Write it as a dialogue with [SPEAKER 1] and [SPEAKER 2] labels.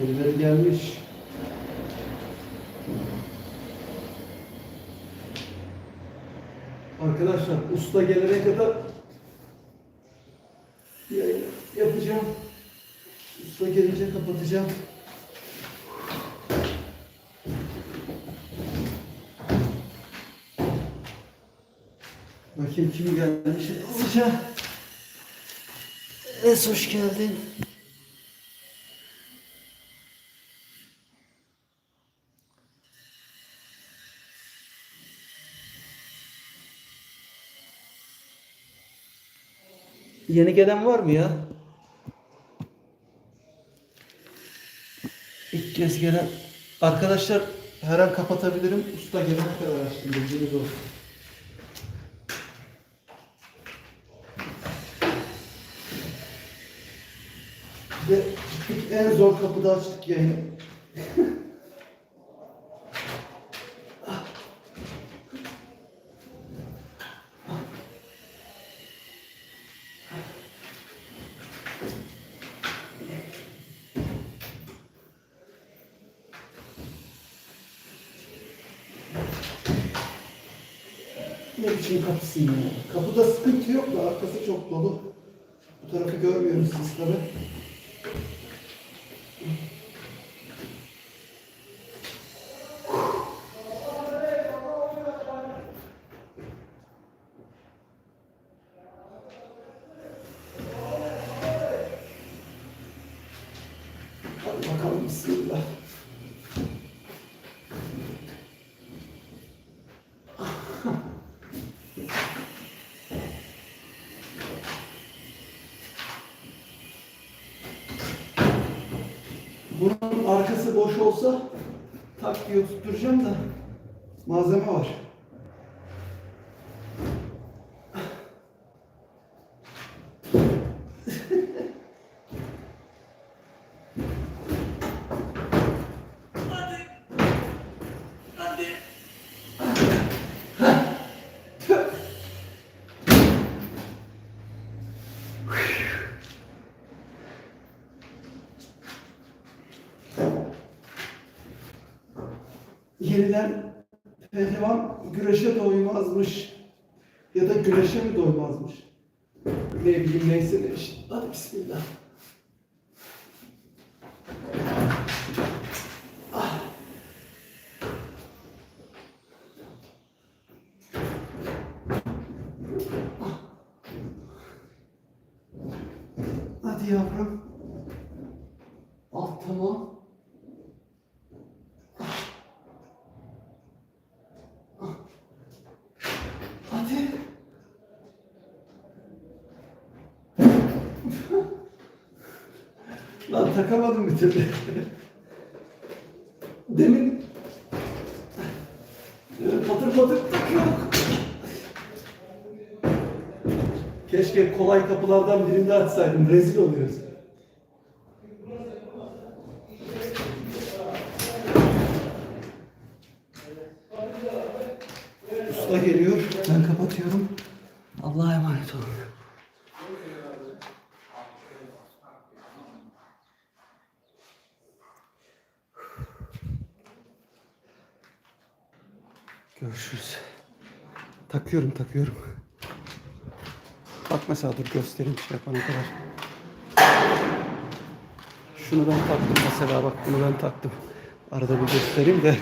[SPEAKER 1] birileri gelmiş. Arkadaşlar usta gelene kadar yapacağım. Usta gelince kapatacağım. Bakayım kim gelmiş hızlıca. Es hoş geldin. Yeni gelen var mı ya? İlk kez gelen arkadaşlar her an kapatabilirim. Usta gelene kadar açtım bilginiz olsun. Ve en zor kapıda açtık yayını. Ne biçim kapısı ya? Kapıda sıkıntı yok da arkası çok dolu. Bu tarafı görmüyoruz siz tabi. Bakalım bismillah. Bunun arkası boş olsa tak diye tutturacağım da malzeme var. Hadi. Yeniden pehlivan güreşe doymazmış. Ya da güreşe mi doymazmış? Ne bileyim neyse ne işte. Hadi bismillah. Ah. Ah. Hadi yavrum. Alt tamam. Lan takamadım bir türlü. Demin patır patır takıyor. Keşke kolay kapılardan birinde açsaydım. Rezil oluyoruz. Usta geliyor. Ben kapatıyorum. Allah'a emanet olun. Görüşürüz. Takıyorum takıyorum. Bak mesela dur göstereyim şey yapana kadar. Şunu ben taktım mesela bak bunu ben taktım. Arada bir göstereyim de